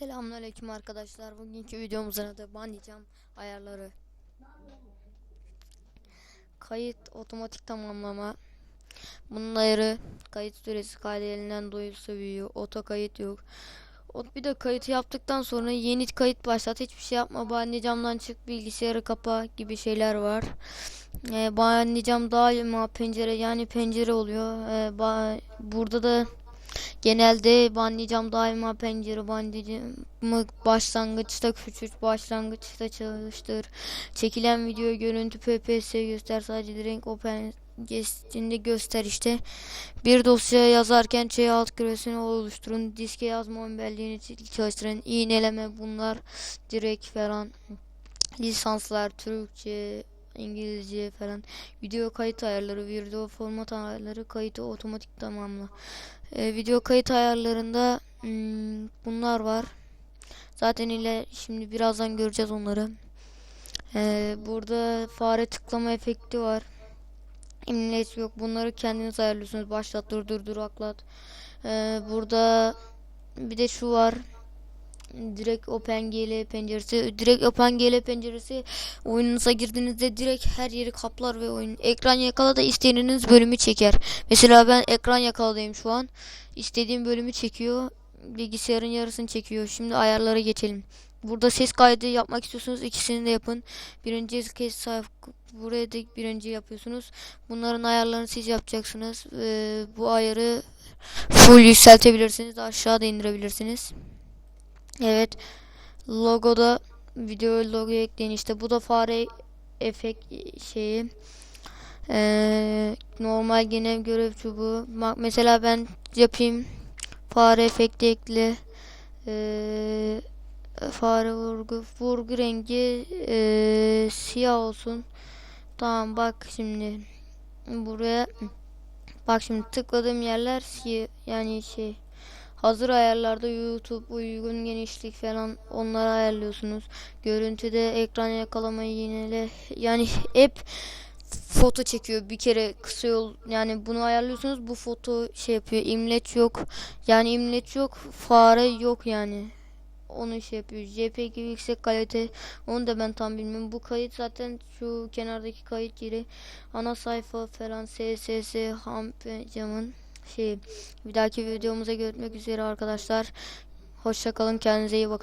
Selamünaleyküm arkadaşlar. Bugünkü videomuzun adı banlayacağım ayarları. Kayıt otomatik tamamlama. Bunun ayarı kayıt süresi kaydı elinden büyüyor. Oto kayıt yok. Bir de kayıtı yaptıktan sonra yeni kayıt başlat. Hiçbir şey yapma. Banlayacağımdan çık bilgisayarı kapa gibi şeyler var. Ee, banlayacağım daima pencere yani pencere oluyor. Ba- burada da Genelde banlayacağım daima pencere banlayacağımı başlangıçta küçült başlangıçta çalıştır. Çekilen video görüntü pps göster sadece renk open geçtiğinde göster işte. Bir dosya yazarken şey alt küresini oluşturun. Diske yazma belleğini çalıştırın. İğneleme bunlar direkt falan. Lisanslar Türkçe İngilizce falan. Video kayıt ayarları, video format ayarları, kayıtı otomatik tamamla. Ee, video kayıt ayarlarında hmm, bunlar var. Zaten ile şimdi birazdan göreceğiz onları. Ee, burada fare tıklama efekti var. Imlet yok. Bunları kendiniz ayarlıyorsunuz. Başlat, durdur, duraklat. Ee, burada bir de şu var. Direkt OpenGL penceresi. Direkt OpenGL penceresi oyununuza girdiğinizde direkt her yeri kaplar ve oyun ekran yakala da istediğiniz bölümü çeker. Mesela ben ekran yakaladayım şu an. İstediğim bölümü çekiyor. Bilgisayarın yarısını çekiyor. Şimdi ayarlara geçelim. Burada ses kaydı yapmak istiyorsunuz. ikisini de yapın. Birinci kez sayfa buraya da birinci yapıyorsunuz. Bunların ayarlarını siz yapacaksınız. Ee, bu ayarı full yükseltebilirsiniz. Aşağıda indirebilirsiniz. Evet. Logoda video logo ekleyin işte. Bu da fare efekt şeyi. Ee, normal genel görev çubuğu. Bak mesela ben yapayım. Fare efekti ekle. Ee, fare vurgu. Vurgu rengi ee, siyah olsun. Tamam bak şimdi. Buraya bak şimdi tıkladığım yerler siyah yani şey Hazır ayarlarda YouTube uygun genişlik falan onları ayarlıyorsunuz. Görüntüde ekran yakalamayı yinele yani hep foto çekiyor. Bir kere kısa yol yani bunu ayarlıyorsunuz bu foto şey yapıyor imleç yok. Yani imleç yok fare yok yani. Onu şey yapıyor. JPG yüksek kalite. Onu da ben tam bilmiyorum. Bu kayıt zaten şu kenardaki kayıt yeri. Ana sayfa falan SSS ham camın şey bir dahaki videomuza görüşmek üzere arkadaşlar. Hoşça kalın kendinize iyi bakın.